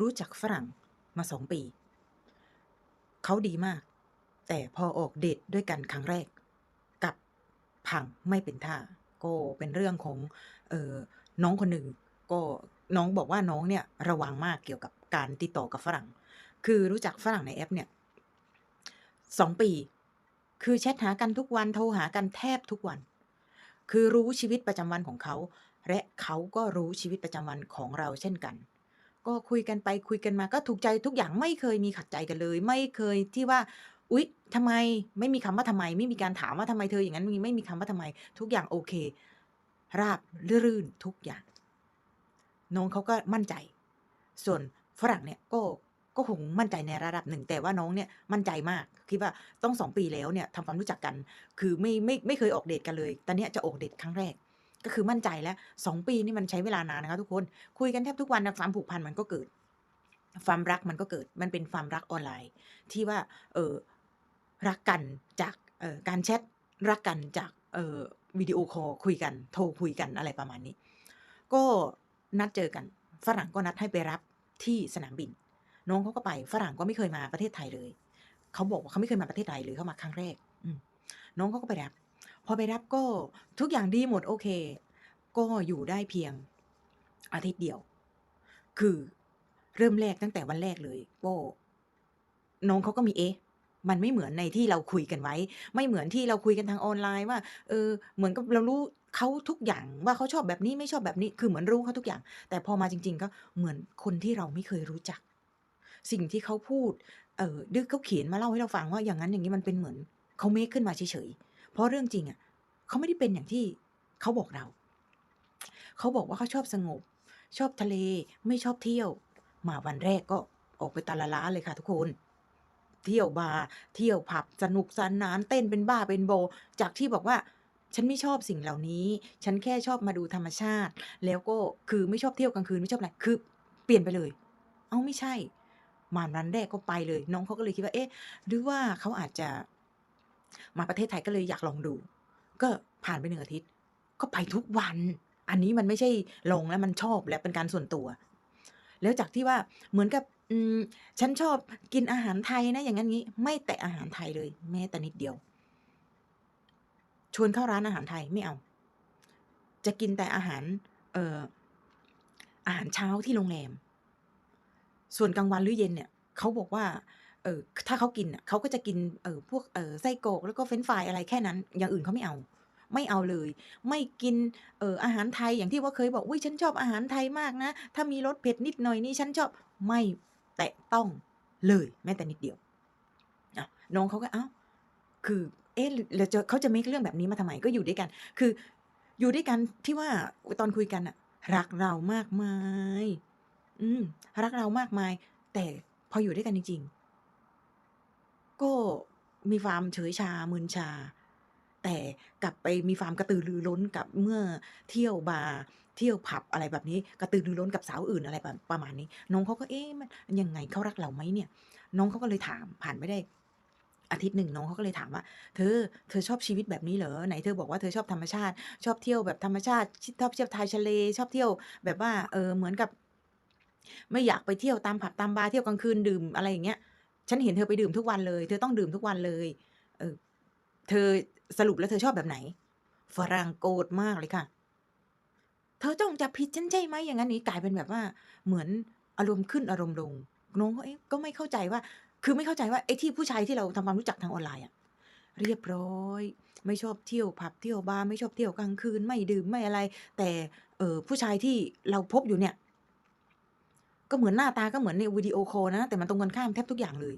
รู้จักฝรั่งมาสองปี เขาดีมาก แต่พอออกเดทด้วยกันครั้งแรก กับพังไม่เป็นท่า ก็เป็นเรื่องของออน้องคนหนึ่ง ก็น้องบอกว่าน้องเนี่ยระวังมากเกี่ยวกับการติดต่อกับฝรั่ง คือรู้จักฝรั่งในแอปเนี่ยสองปี คือแชทหากันทุกวันโทรหากันแทบทุกวัน คือรู้ชีวิตประจำวันของเขา และเขาก็รู้ชีวิตประจำวันของเราเช่นกัน ก็คุยกันไปคุยกันมาก็ถูกใจทุกอย่างไม่เคยมีขัดใจกันเลย ไม่เคยที่ว่า อุ๊ยทำไมไม่มีคำว่าทำไม ไม่มีการถามว่าทำไมเธออย่างนั้นมีไม่มีคำว่าทำไม ทุกอย่างโอเค ราบรื่นทุกอย่าง น้องเขาก็มั่นใจ ส่วนฝรั่งเนี่ยก็ก็คงมั่นใจในระดับหนึ่ง แต่ว่าน้องเนี่ยมั่นใจมากคิดว่าต้องสองปีแล้วเนี่ยทำความรู้จักกัน คือไม่ไม่ไม่เคยออกเดทกันเลยต่เนี้จะออกเดทครั้งแรก ก็คือมั่นใจแล้วสองปีนี่มันใช้เวลานานนะคะทุกคนคุยกันแทบทุกวันนะความผูกพันมันก็เกิดความรักมันก็เกิดมันเป็นความรักออนไลน์ ที่ว่าเออรักกันจากเออการแชทรักกันจากเออวิดีโอคอลคุยกัน โทรคุยกันอะไรประมาณนี้ ก็นัดเจอกัน ฝรั่งก็นัดให้ไปรับที่สนามบิน น้องเขาก็ไปฝรั่งก็ไม่เคยมาประเทศไทยเลย เขาบอกว่าเขาไม่เคยมาประเทศไทยเลยเขามาครั้งแรกอน้องเขาก็ไปรับ พอไปรับก็ทุกอย่างดีหมดโอเค ก็อยู่ได้เพียงอาทิตย์เดียว คือเริ่มแรกตั้งแต่วันแรกเลยก็น้องเขาก็มีเอ๊ะมันไม่เหมือนในที่เราคุยกันไว้ ไม่เหมือนที่เราคุยกันทางออนไลน์ว่า เออ เหมือนกับเรารู้เขาทุกอย่างว่าเขาชอบแบบนี้ไม่ชอบแบบนี้ คือเหมือนรู้เขาทุกอย่าง แต่พอมาจริง ๆ ก็เหมือนคนที่เราไม่เคยรู้จัก สิ่งที่เขาพูด เออดึกเขาเขียนมาเล่าให้เราฟังว่าอย่างนั้นอย่างนี้มันเป็นเหมือนเขาเมคขึ้นมาเฉยๆ ราะเรื่องจริงอะเขาไม่ได้เป็นอย่างที่เขาบอกเรา เขาบอกว่าเขาชอบสงบ ชอบทะเลไม่ชอบเที่ยว มาวันแรกก็ออกไปตาละล้าเลยค่ะทุกคน เที่ยวบาร์เที่ยวผับสนุกสนานเต้นเป็นบ้าเป็นโบ จากที่บอกว่าฉันไม่ชอบสิ่งเหล่านี้ ฉันแค่ชอบมาดูธรรมชาติ แล้วก็คือไม่ชอบเที่ยวกลางคืนไม่ชอบอะไร คือเปลี่ยนไปเลย เอาไม่ใช่ มาวันแรกก็ไปเลย น้องเขาก็เลยคิดว่า เอ๊ะ หรือว่าเขาอาจจะ มาประเทศไทยก็เลยอยากลองดู ก็ผ่านไปหนึ่งอาทิตย์ ก็ไปทุกวัน อันนี้มันไม่ใช่ลงแล้วมันชอบและเป็นการส่วนตัว แล้วจากที่ว่าเหมือนกับฉันชอบกินอาหารไทยนะ อย่างนั้นงี้ ไม่แตะอาหารไทยเลย แม้แต่นิดเดียว ชวนเข้าร้านอาหารไทยไม่เอา จะกินแต่อาหาร เอ่ออาหารเช้าที่โรงแรม ส่วนกลางวันหรือเย็นเนี่ย เขาบอกว่า เออถ้าเขากินอะเขาก็จะกินเออพวกเออไส้กรอกแล้วก็เฟรนช์ฟรายอะไรแค่นั้น อย่างอื่นเขาไม่เอา ไม่เอาเลย ไม่กินเอออาหารไทยอย่างที่ว่าเคยบอกอุ้ยฉันชอบอาหารไทยมากนะ ถ้ามีรสเผ็ดนิดหน่อยนี่ฉันชอบไม่แตะต้องเลยแม้แต่นิดเดียวน้องเขาก็เอ้าคือเอ๊ะเราจะเขาจะมคเรื่องแบบนี้มาทำไมก็อยู่ด้วยกัน คืออยู่ด้วยกันที่ว่าตอนคุยกันอะรักเรามากมาย อืมรักเรามากมาย แต่พออยู่ด้วยกันจริงๆ ก็มีความเฉยชามึนชา แต่กลับไปมีความกระตือรือร้นกับเมื่อเที่ยวบาร์เที่ยวผับอะไรแบบนี้ กระตือรือร้นกับสาวอื่นอะไรประมาณนี้ น้องเขาก็เอ๊ะมันยังไงเขารักเราไหมเนี่ย น้องเขาก็เลยถามผ่านไปได้อาทิตย์หนึ่งน้องเขาก็เลยถามว่า เธอ เธอชอบชีวิตแบบนี้เหรอไหนเธอบอกว่าเธอชอบธรรมชาติ ชอบเที่ยวแบบธรรมชาติชอบเที่ยวทายทะเลชอบเที่ยวแบบว่าเออเหมือนกับ ไม่อยากไปเที่ยวตามผับตามบาร์เที่ยวกลางคืนดื่มอะไรอย่างเงี้ย ฉันเห็นเธอไปดื่มทุกวันเลย เธอต้องดื่มทุกวันเลย เออ เธอสรุปแล้วเธอชอบแบบไหน ฝรั่งโกรธมากเลยค่ะ เธอจ้องจับผิดฉันใช่ไหมอย่างนั้นนี้กลายเป็นแบบว่า เหมือนอารมณ์ขึ้นอารมณ์ลงน้องก็เอ๊ะก็ไม่เข้าใจว่า คือไม่เข้าใจว่าไอ้ที่ผู้ชายที่เราทำความรู้จักทางออนไลน์อะเรียบร้อย ไม่ชอบเที่ยวผับเที่ยวบาร์ไม่ชอบเที่ยวกลางคืนไม่ดื่มไม่อะไร แต่เออผู้ชายที่เราพบอยู่เนี่ย ก็เหมือนหน้าตาก็เหมือนในวิดีโอคอลนะ แต่มันตรงกันข้ามแทบทุกอย่างเลย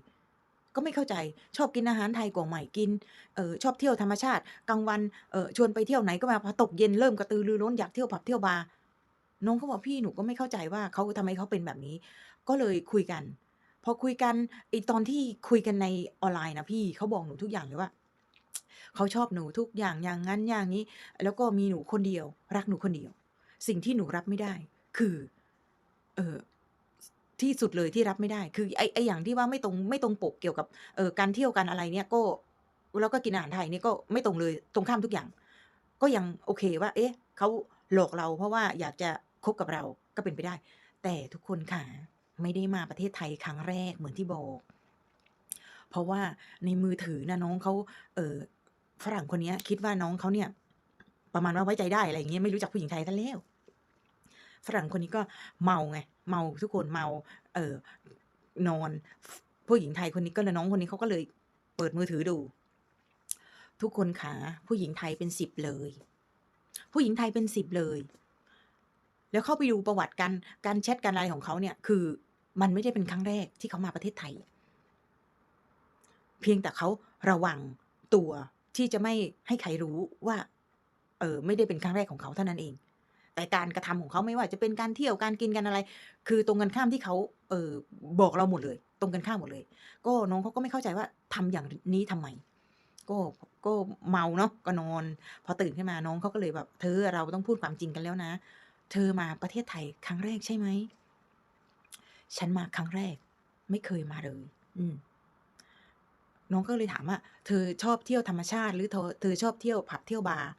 ก็ไม่เข้าใจชอบกินอาหารไทยกว่าใหม่กินเออชอบเที่ยวธรรมชาติกลางวันเออชวนไปเที่ยวไหนก็มาพอตกเย็นเริ่มกระตือรือร้นอยากเที่ยวผับเที่ยวบาร์น้องเขาบอกพี่หนูก็ไม่เข้าใจว่าเขาทำไมเขาเป็นแบบนี้ ก็เลยคุยกัน พอคุยกันไอตอนที่คุยกันในออนไลน์นะพี่เขาบอกหนูทุกอย่างเลยว่าเขาชอบหนูทุกอย่างอย่างนั้นอย่างนี้ แล้วก็มีหนูคนเดียว รักหนูคนเดียว สิ่งที่หนูรับไม่ได้ คือ เออ ที่สุดเลยที่รับไม่ได้ คือไอไออย่างที่ว่าไม่ตรงไม่ตรงปกเกี่ยวกับเออการเที่ยวกันอะไรเนี่ยก็แล้วก็กินอาหารไทยเนี่ยก็ไม่ตรงเลยตรงข้ามทุกอย่าง ก็ยังโอเคว่า เอ๊ะเขาหลอกเราเพราะว่าอยากจะคบกับเราก็เป็นไปได้ แต่ทุกคนค่ะไม่ได้มาประเทศไทยครั้งแรกเหมือนที่บอก เพราะว่าในมือถือนะน้องเขาเออฝรั่งคนนี้คิดว่าน้องเขาเนี่ย ประมาณว่าไว้ใจได้อะไรอย่างเงี้ยไม่รู้จักผู้หญิงไทยซะแล้วฝรั่งคนนี้ก็เมาไง เมาทุกคนเมา เออนอน ผู้หญิงไทยคนนี้ก็เลยน้องคนนี้เขาก็เลยเปิดมือถือดู ทุกคนขาผู้หญิงไทยเป็นสิบเลย ผู้หญิงไทยเป็นสิบเลย แล้วเข้าไปดูประวัติการการแชทการอะไรของเขาเนี่ย คือมันไม่ได้เป็นครั้งแรกที่เขามาประเทศไทย เพียงแต่เขาระวังตัวที่จะไม่ให้ใครรู้ว่า เออไม่ได้เป็นครั้งแรกของเขาเท่านั้นเอง แต่การกระทำของเขาไม่ว่าจะเป็นการเที่ยวการกินกันอะไร คือตรงกันข้ามที่เขาเออบอกเราหมดเลย ตรงกันข้ามหมดเลย ก็น้องเขาก็ไม่เข้าใจว่าทำอย่างนี้ทำไมก็ก็เมาเนาะก็นอน พอตื่นขึ้นมาน้องเขาก็เลยแบบ เธอเราต้องพูดความจริงกันแล้วนะ เธอมาประเทศไทยครั้งแรกใช่ไหมฉันมาครั้งแรก ไม่เคยมาเลย อืมน้องก็เลยถามว่าเธอชอบเที่ยวธรรมชาติ หรือเธอเธอชอบเที่ยวผับเที่ยวบาร์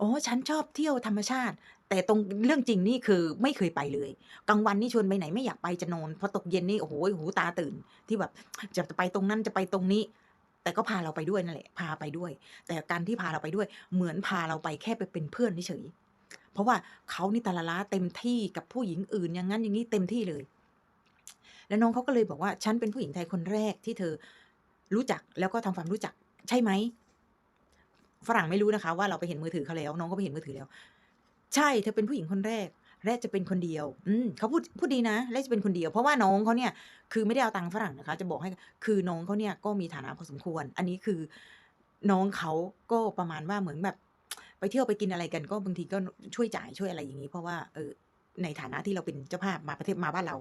อ๋อฉันชอบเที่ยวธรรมชาติ แต่ตรงเรื่องจริงนี่คือไม่เคยไปเลยกลางวันนี่ชวนไปไหนไม่อยากไปจะนอนพอตกเย็นนี่โอ้โหหูตาตื่น ที่แบบจะไปตรงนั้นจะไปตรงนี้ แต่ก็พาเราไปด้วยนั่นแหละพาไปด้วย แต่การที่พาเราไปด้วย เหมือนพาเราไปแค่ไปเป็นเพื่อนเฉยเพราะว่าเขานี่ตาละล้าเต็มที่กับผู้หญิงอื่นอย่างนั้นอย่างนี้เต็มที่เลย แล้วน้องเขาก็เลยบอกว่าฉันเป็นผู้หญิงไทยคนแรกที่เธอรู้จักแล้วก็ทำความรู้จักใช่ไหมฝรั่งไม่รู้นะคะ ว่าเราไปเห็นมือถือเขาแล้ว น้องก็ไปเห็นมือถือแล้ว ใช่ เธอเป็นผู้หญิงคนแรก และจะเป็นคนเดียว อืมเขาพูดพูดดีนะ และจะเป็นคนเดียว เพราะว่าน้องเขาเนี่ยคือไม่ได้เอาตังค์ฝรั่งนะคะ จะบอกให้คือน้องเขาเนี่ยก็มีฐานะพอสมควร อันนี้คือน้องเขาก็ประมาณว่าเหมือนแบบ ไปเที่ยวไปกินอะไรกันก็บางทีก็ช่วยจ่ายช่วยอะไรอย่างนี้ เพราะว่าเออในฐานะที่เราเป็นเจ้าภาพมาประเทศมาบ้านเรา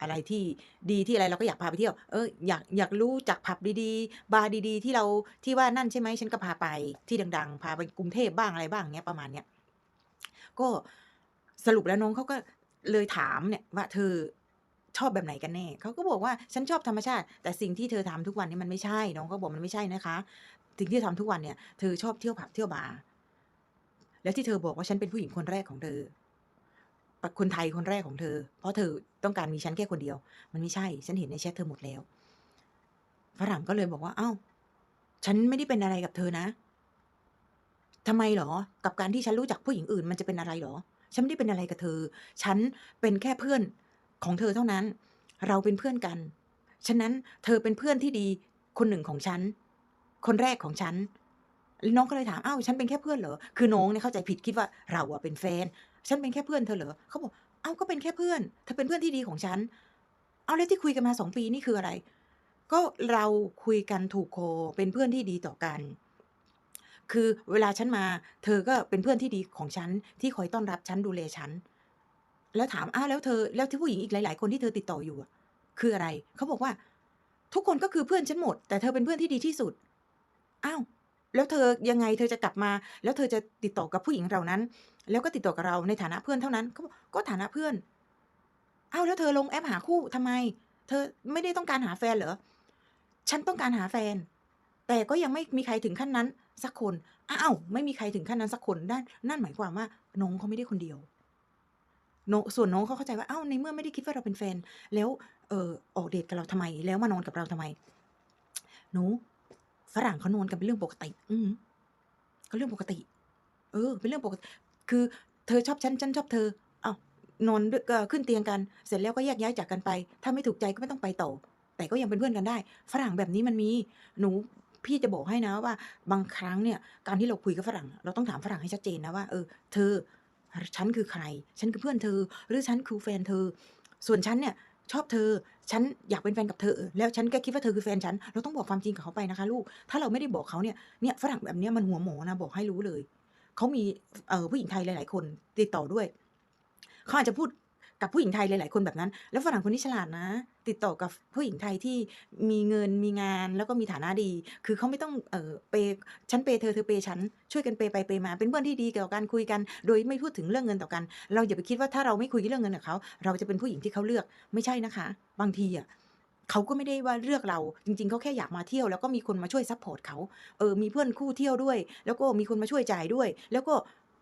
อะไรที่ดีที่อะไรเราก็อยากพาไปเที่ยวเอออยากอยากรู้จักผับดีๆ บาร์ดีๆ ที่เราที่ว่านั่นใช่ไหมฉันก็พาไปที่ดัง ๆ พาไปกรุงเทพบ้างอะไรบ้างเนี้ยประมาณเนี้ย ก็สรุปแล้วน้องเขาก็เลยถามเนี่ยว่าเธอชอบแบบไหนกันแน่เขาก็บอกว่าฉันชอบธรรมชาติ แต่สิ่งที่เธอทำทุกวันนี้มันไม่ใช่ น้องก็บอกมันไม่ใช่นะคะ สิ่งที่เธอทำทุกวันเนี่ย เธอชอบเที่ยวผับเที่ยวบาร์แล้วที่เธอบอกว่าฉันเป็นผู้หญิงคนแรกของเธอคนไทยคนแรกของเธอ เพราะเธอต้องการมีฉันแค่คนเดียว มันไม่ใช่ ฉันเห็นในแชทเธอหมดแล้ว ฝรั่งก็เลยบอกว่า เอ้า ฉันไม่ได้เป็นอะไรกับเธอนะ ทำไมเหรอ กับการที่ฉันรู้จักผู้หญิงอื่น มันจะเป็นอะไรเหรอ ฉันไม่ได้เป็นอะไรกับเธอ ฉันเป็นแค่เพื่อนของเธอเท่านั้น เราเป็นเพื่อนกัน ฉะนั้นเธอเป็นเพื่อนที่ดีคนหนึ่งของฉัน คนแรกของฉัน น้องก็เลยถาม อ้าว ฉันเป็นแค่เพื่อนเหรอ คือน้องเนี่ยเข้าใจผิดคิดว่าเราอะเป็นแฟน ฉันเป็นแค่เพื่อนเธอเหรอเขาบอก เอ้า ก็เป็นแค่เพื่อน เธอเป็นเพื่อนที่ดีของฉัน เอาแล้วที่คุยกันมาสองปีนี่คืออะไร ก็เราคุยกันถูกโค เป็นเพื่อนที่ดีต่อกัน คือเวลาฉันมา เธอก็เป็นเพื่อนที่ดีของฉัน ที่คอยต้อนรับฉันดูแลฉัน แล้วถามอ้าวแล้วเธอ แล้วที่ผู้หญิงอีกหลาย ๆ คนที่เธอติดต่ออยู่อะคืออะไร เขาบอกว่า ทุกคนก็คือเพื่อนฉันหมด แต่เธอเป็นเพื่อนที่ดีที่สุด อ้าว แล้วเธอยังไง เธอจะกลับมา แล้วเธอจะติดต่อกับผู้หญิงเหล่านั้น แล้วก็ติดต่อกับเราในฐานะเพื่อนเท่านั้นเขาบอกก็ฐานะเพื่อน อ้าว แล้วเธอลงแอปหาคู่ทำไม เธอไม่ได้ต้องการหาแฟนเหรอ ฉันต้องการหาแฟน แต่ก็ยังไม่มีใครถึงขั้นนั้น สักคนอ้าวไม่มีใครถึงขั้นนั้นสักคนนั่นนั่นหมายความว่าน้องเขาไม่ได้คนเดียวน้องส่วนน้องเขาเข้าใจว่าอ้าวในเมื่อไม่ได้คิดว่าเราเป็นแฟน แล้วเออออกเดตกับเราทำไม แล้วมานอนกับเราทำไมหนูฝรั่งเขานอนกันเป็นเรื่องปกติ อือฮึก็เรื่องปกติ เออ เป็นเรื่องปกติ คือเธอชอบฉันฉันชอบเธออ้าวนอนด้วยก็ขึ้นเตียงกัน เสร็จแล้วก็แยกย้ายจากกันไป ถ้าไม่ถูกใจก็ไม่ต้องไปต่อ แต่ก็ยังเป็นเพื่อนกันได้ ฝรั่งแบบนี้มันมี หนู พี่จะบอกให้นะว่าบางครั้งเนี่ยการที่เราคุยกับฝรั่ง เราต้องถามฝรั่งให้ชัดเจนนะว่าเออเธอฉันคือใคร ฉันคือเพื่อนเธอ หรือฉันคือแฟนเธอ ส่วนฉันเนี่ยชอบเธอ ฉันอยากเป็นแฟนกับเธอ แล้วฉันก็คิดว่าเธอคือแฟนฉัน เราต้องบอกความจริงกับเขาไปนะคะ ลูก ถ้าเราไม่ได้บอกเขาเนี่ย เนี่ยฝรั่งแบบนี้มันหัวหมอนะบอกให้รู้เลย เขามีเออผู้หญิงไทยหลาย ๆ คนติดต่อด้วย เขาอาจจะพูด กับผู้หญิงไทยหลายๆคนแบบนั้น แล้วฝรั่งคนนี้ฉลาดนะ ติดต่อกับผู้หญิงไทยที่มีเงินมีงานแล้วก็มีฐานะดี คือเขาไม่ต้องเออเพย์ฉันเพย์เธอเธอเพย์ฉันช่วยกันเพย์ไปเพย์มา เป็นเพื่อนที่ดีต่อกันคุยกัน โดยไม่พูดถึงเรื่องเงินต่อกัน เราอย่าไปคิดว่าถ้าเราไม่คุยเรื่องเงินกับเขาเราจะเป็นผู้หญิงที่เขาเลือกไม่ใช่นะคะ บางทีอะเขาก็ไม่ได้ว่าเลือกเราจริงๆเขาแค่อยากมาเที่ยวแล้วก็มีคนมาช่วยซัปพอร์ตเขาเออมีเพื่อนคู่เที่ยวด้วย แล้วก็มีคนมาช่วยจ่ายด้วย แล้วก็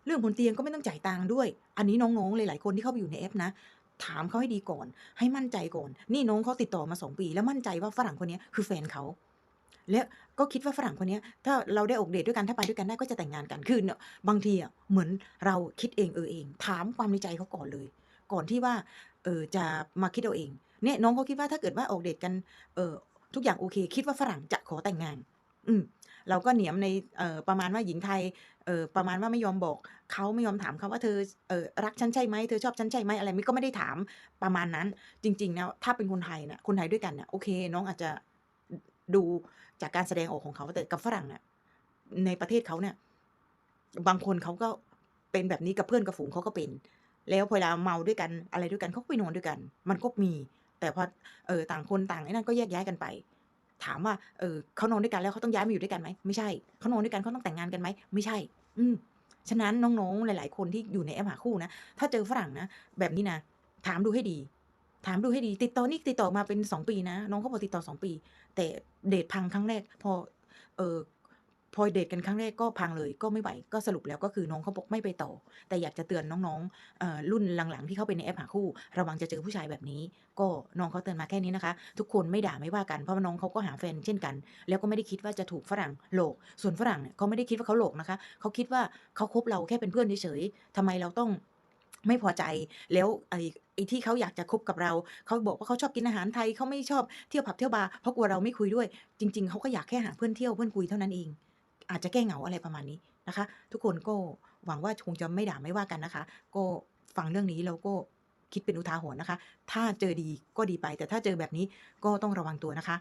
เรื่องบนเตียงก็ไม่ต้องจ่ายตังค์ด้วย อันนี้น้องๆหลายๆคนที่เข้าไปอยู่ในแอปนะถามเขาให้ดีก่อน ให้มั่นใจก่อน นี่น้องเขาติดต่อมา2ปี แล้วมั่นใจว่าฝรั่งคนนี้คือแฟนเขา และก็คิดว่าฝรั่งคนนี้ถ้าเราได้ออกเดตด้วยกันถ้าไปด้วยกันได้ก็จะแต่งงานกันคือเนาะบางทีอะเหมือนเราคิดเองเออเอง ถามความในใจเขาก่อนเลย ก่อนที่ว่าเออจะมาคิดเอาเองเนี่ยน้องเขาคิดว่าถ้าเกิดว่าออกเดตกันเออทุกอย่างโอเค คิดว่าฝรั่งจะขอแต่งงาน อืม เราก็เหนียมในประมาณว่าหญิงไทยประมาณว่าไม่ยอมบอกเขาไม่ยอมถามเขาว่า"เธอออรักฉันใช่ไหม?เธอชอบฉันใช่ไหม?"อะไรก็ไม่ได้ถามประมาณนั้น จริงๆแล้วถ้าเป็นคนไทยน่ะคนไทยด้วยกันน่ะโอเค น้องอาจจะดูจากการแสดงออกของเขาแต่กับฝรั่งน่ะในประเทศเขาเนี่ย บางคนเขาก็เป็นแบบนี้กับเพื่อนกับฝูงเขาก็เป็น แล้วพอเวลาเมาด้วยกันอะไรด้วยกันเขาก็ไปนอนด้วยกัน มันก็มี แต่พอเออต่างคนต่างไอ้นั่นก็แยกย้ายกันไป ถามว่าเออเขานอนด้วยกันแล้วเขาต้องย้ายมาอยู่ด้วยกันไหม?ไม่ใช่เขานอนด้วยกันเขาต้องแต่งงานกันไหม?ไม่ใช่ อืมฉะนั้นน้องๆหลาย ๆ คนที่อยู่ในแอปหาคู่นะถ้าเจอฝรั่งนะแบบนี้นะถามดูให้ดี ถามดูให้ดี ติดต่อนี่ติดต่อมาเป็น2ปีนะน้องเขาบอกติดต่อ2ปี แต่เดทพังครั้งแรก พอเออ พอเดตกันครั้งแรกก็พังเลยก็ไม่ไหวก็สรุปแล้วก็คือน้องเขาบอกไม่ไปต่อ แต่อยากจะเตือนน้องๆรุ่นหลังๆ ที่เข้าไปในแอปหาคู่ ระวังจะเจอผู้ชายแบบนี้ ก็น้องเขาเตือนมาแค่นี้นะคะ ทุกคนไม่ด่าไม่ว่ากันเพราะว่าน้องเขาก็หาแฟนเช่นกัน แล้วก็ไม่ได้คิดว่าจะถูกฝรั่งหลอกส่วนฝรั่งเนี่ยเขาไม่ได้คิดว่าเขาหลอกนะคะเขาคิดว่าเขาคบเราแค่เป็นเพื่อนเฉยๆทำไมเราต้องไม่พอใจแล้วไอ้ไอ้ที่เขาอยากจะคบกับเรา เขาบอกว่าเขาชอบกินอาหารไทยเขาไม่ชอบเที่ยวผับเที่ยวบาร์เพราะกลัวเราไม่คุยด้วย จริง ๆเขาก็อยากแค่หาเพื่อนเที่ยวเพื่อนคุยเท่านั้นเอง อาจจะแก้เหงาอะไรประมาณนี้นะคะ ทุกคนก็หวังว่าคงจะไม่ด่าไม่ว่ากันนะคะ ก็ฟังเรื่องนี้แล้วก็คิดเป็นอุทาหรณ์นะคะ ถ้าเจอดีก็ดีไป แต่ถ้าเจอแบบนี้ก็ต้องระวังตัวนะคะ